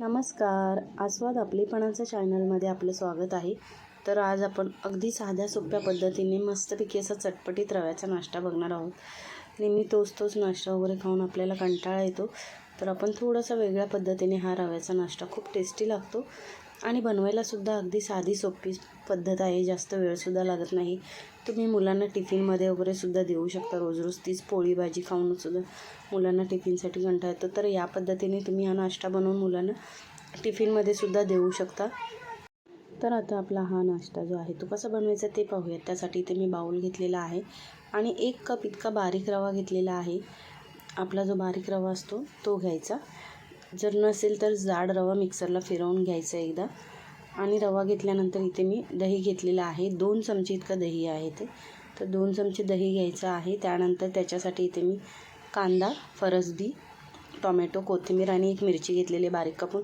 नमस्कार. आस्वाद आपलेपणाचं चॅनलमध्ये आपलं स्वागत आहे. तर आज आपण अगदी साध्या सोप्या पद्धतीने मस्तपैकी असा चटपटीत रव्याचा नाश्ता बघणार आहोत. नेहमी तोच तोच नाश्ता वगैरे खाऊन आपल्याला कंटाळा येतो. तर आपण थोडासा वेगळ्या पद्धतीने हा रव्याचा नाश्ता खूप टेस्टी लागतो. आणि बनवायलासुद्धा अगदी साधी सोपी पद्धत आहे. जास्त वेळसुद्धा लागत नाही. तुम्ही मुलांना टिफिनमध्ये वगैरे सुद्धा देऊ शकता. रोज रोज तीच पोळी भाजी खाऊनसुद्धा मुलांना टिफिनसाठी कंटाळा येतो. तर या पद्धतीने तुम्ही हा नाश्ता बनवून मुलांना टिफिनमध्ये सुद्धा देऊ शकता. तर आता आपला हा नाश्ता जो आहे तो कसा बनवायचा ते पाहूयात. त्यासाठी इथे मी बाऊल घेतलेला आहे आणि एक कप इतका बारीक रवा घेतलेला आहे. आपला जो बारीक रवा असतो तो घ्यायचा. जर नसेल तर जाड रवा मिक्सरला फिरवून घ्यायचा एकदा. आणि रवा घेतल्यानंतर इथे मी दही घेतलेलं आहे. दोन चमचे इतकं दही आहे ते. तर दोन चमचे दही घ्यायचं आहे. त्यानंतर त्याच्यासाठी इथे मी कांदा फरसबी टोमॅटो कोथिंबीर आणि एक मिरची घेतलेली बारीक कापून.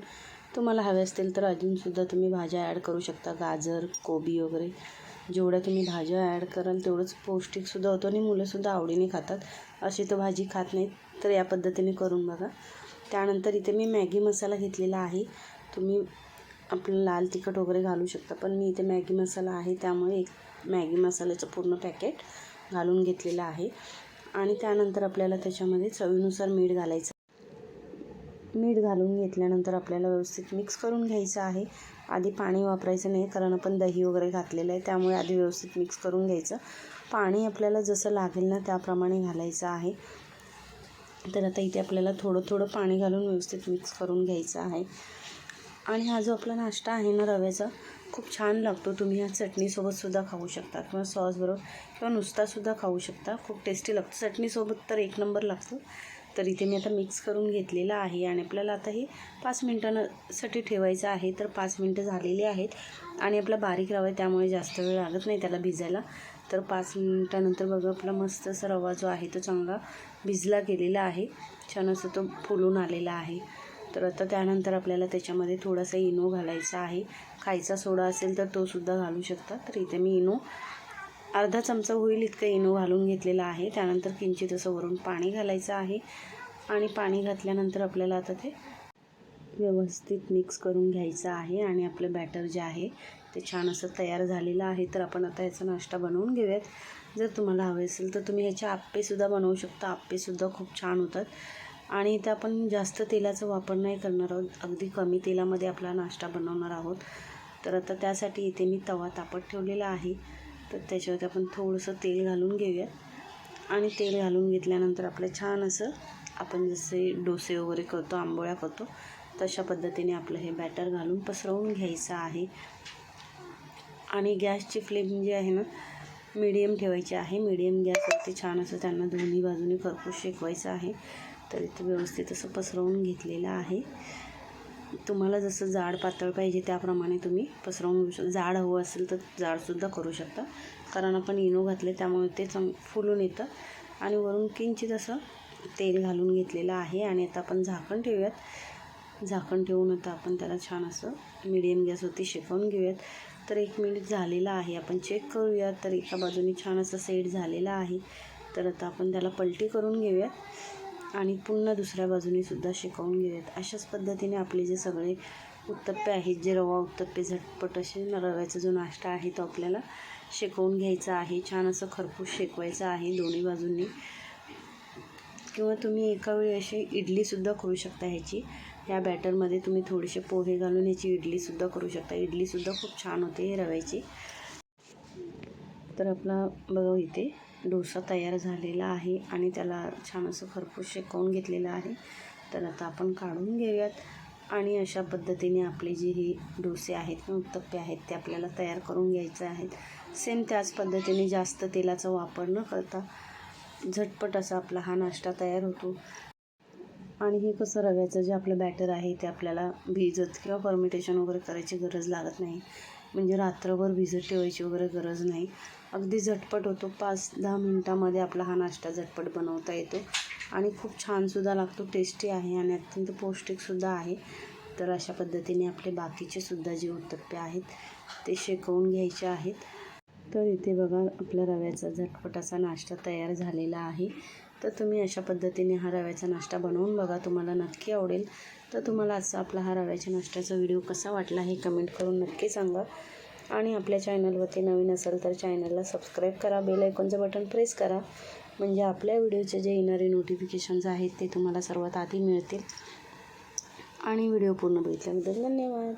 तुम्हाला हवे असतील तर अजूनसुद्धा तुम्ही भाज्या ॲड करू शकता. गाजर कोबी वगैरे. जेवढ्या तुम्ही भाज्या ॲड कराल तेवढंच पौष्टिकसुद्धा होतं आणि मुलंसुद्धा आवडीने खातात. अशी तर भाजी खात नाहीत तर या पद्धतीने करून बघा. त्यानंतर इथे मी मॅगी मसाला घेतलेला आहे. तुम्ही आपलं लाल तिखट वगैरे घालू शकता पण मी इथे मॅगी मसाला आहे त्यामुळे एक मॅगी मसाल्याचं पूर्ण पॅकेट घालून घेतलेलं आहे. आणि त्यानंतर आपल्याला त्याच्यामध्ये चवीनुसार मीठ घालायचं. मीठ घालून घेतल्यानंतर आपल्याला व्यवस्थित मिक्स करून घ्यायचं आहे. आधी पाणी वापरायचं नाही कारण आपण दही वगैरे घातलेलं आहे त्यामुळे आधी व्यवस्थित मिक्स करून घ्यायचं. पाणी आपल्याला जसं लागेल ना त्याप्रमाणे घालायचं आहे. तर आता इथे आपल्याला थोडं थोडं पाणी घालून व्यवस्थित मिक्स करून घ्यायचं आहे. आणि हा जो आपला नाश्ता आहे ना रव्याचा खूप छान लागतो. तुम्ही ह्या चटणीसोबतसुद्धा खाऊ शकता किंवा सॉसबरोबर किंवा नुसतासुद्धा खाऊ शकता. खूप टेस्टी लागतो. चटणीसोबत तर एक नंबर लागतो. तर इथे मी आता मिक्स करून घेतलेलं आहे आणि आपल्याला आता हे पाच मिनटांसाठी ठेवायचं आहे. तर पाच मिनटं झालेली आहेत आणि आपला बारीक रवा आहे त्यामुळे जास्त वेळ लागत नाही त्याला भिजायला. तर पाच मिनटानंतर बघा आपला मस्त असा रवा जो आहे तो चांगला भिजला गेलेला आहे. छान असं तो फुलून आलेला आहे. तर आता त्यानंतर आपल्याला त्याच्यामध्ये थोडासा इनो घालायचा आहे. खायचा सोडा असेल तर तो सुद्धा घालू शकता. तर इथे मी इनो अर्धा चमचा होईल इतकं इनो घालून घेतलेला आहे. त्यानंतर किंचित असं वरून पाणी घालायचं आहे. आणि पाणी घातल्यानंतर आपल्याला आता ते व्यवस्थित मिक्स करून घ्यायचं आहे. आणि आपलं बॅटर जे आहे ते छान असं तयार झालेलं आहे तर आपण आता याचा नाश्ता बनवून घेऊयात. जर तुम्हाला हवे असेल तर तुम्ही ह्याचे आप्पेसुद्धा बनवू शकता. आप्पेसुद्धा खूप छान होतात. आणि इथं आपण जास्त तेलाचा वापर नाही करणार आहोत. अगदी कमी तेलामध्ये आपला नाश्ता बनवणार आहोत. तर आता त्यासाठी इथे मी तवा तापत ठेवलेला आहे. तर त्याच्यावरती आपण थोडंसं तेल घालून घेऊयात. आणि तेल घालून घेतल्यानंतर आपलं छान असं आपण जसे डोसे वगैरे करतो आंबोळ्या करतो तशा पद्धतीने आपलं हे बॅटर घालून पसरवून घ्यायचं आहे. आणि गॅसची फ्लेम जी आहे ना मीडियम ठेवायची आहे. मीडियम गॅसवरती छान असं त्यांना दोन्ही बाजूने खरपूस शेकवायचं आहे. तर इथे व्यवस्थित असं पसरवून घेतलेलं आहे. तुम्हाला जसं जाड पातळ पाहिजे त्याप्रमाणे तुम्ही पसरवून घेऊ शकता जाड हवं असेल तर जाडसुद्धा करू शकता. कारण आपण इनो घातले त्यामुळे ते चांग फुलून येतं. आणि वरून किंचित असं तेल घालून घेतलेलं आहे. आणि आता आपण झाकण ठेवूयात. झाकण ठेवून आता आपण त्याला छान असं मीडियम गॅसवरती शेकवून घेऊयात. तर एक मिनिट झालेला आहे. आपण चेक करूयात तर एका बाजूने छान असं सेट झालेला आहे. तर आता आपण त्याला पलटी करून घेऊयात. आणि पुन्हा दुसऱ्या बाजूने सुद्धा शिकवून घेऊयात. अशाच पद्धतीने आपले जे सगळे उत्तप्पे आहेत जे रवा उत्तप्पे झटपट असे रव्याचा जो नाश्ता आहे तो आपल्याला शेकवून घ्यायचा आहे. छान असं खरपूस शेकवायचं आहे दोन्ही बाजूंनी. किंवा तुम्ही एका वेळी अशी इडलीसुद्धा करू शकता ह्याची. या बॅटरमध्ये तुम्ही थोडेसे पोहे घालून ह्याची इडलीसुद्धा करू शकता. इडलीसुद्धा खूप छान होते हे रव्याची. तर आपला बघा इथे डोसा तयार झालेला आहे आणि त्याला छान असं खरपूस शेकवून घेतलेलं आहे. तर आता आपण काढून घेऊयात आणि अशा पद्धतीने आपले जे हे डोसे आहेत किंवा उत्तप्पे आहेत ते आपल्याला तयार करून घ्यायचे आहेत. सेम त्याच पद्धतीने जास्त तेलाचा वापर न करता झटपट असा आपला हा नाश्ता तयार होतो. आणि हे कसं रव्याचं जे आपलं बॅटर आहे ते आपल्याला भिजत किंवा फर्मिटेशन वगैरे करायची गरज लागत नाही. म्हणजे रात्रभर भिजत ठेवायची वगैरे गरज नाही. अगदी झटपट होतो. पाच दहा मिनटामध्ये आपला हा नाश्ता झटपट बनवता येतो. आणि खूप छानसुद्धा लागतो. टेस्टी आहे आणि अत्यंत पौष्टिकसुद्धा आहे. तर अशा पद्धतीने आपले बाकीचे सुद्धा जे उत्तप्पे आहेत ते शेकवून घ्यायचे आहेत. तर इथे बघा आपला रव्याचा झटपट असा नाश्ता तयार झालेला आहे तर तुम्ही अशा पद्धतीने हा रव्याचा नाश्ता बनवून बघा तुम्हाला नक्की आवडेल. तर तुम्हाला असा आपला हा रव्याच्या नाश्त्याचा व्हिडिओ कसा वाटला हे कमेंट करून नक्की सांगा. आणि आपल्या चॅनलवरती नवीन असेल तर चॅनलला सबस्क्राईब करा बेल आयकॉनचं बटन प्रेस करा. म्हणजे आपल्या व्हिडिओचे जे येणारे नोटिफिकेशन्स आहेत ते तुम्हाला सर्वात आधी मिळतील. आणि व्हिडिओ पूर्ण बघितल्याबद्दल धन्यवाद.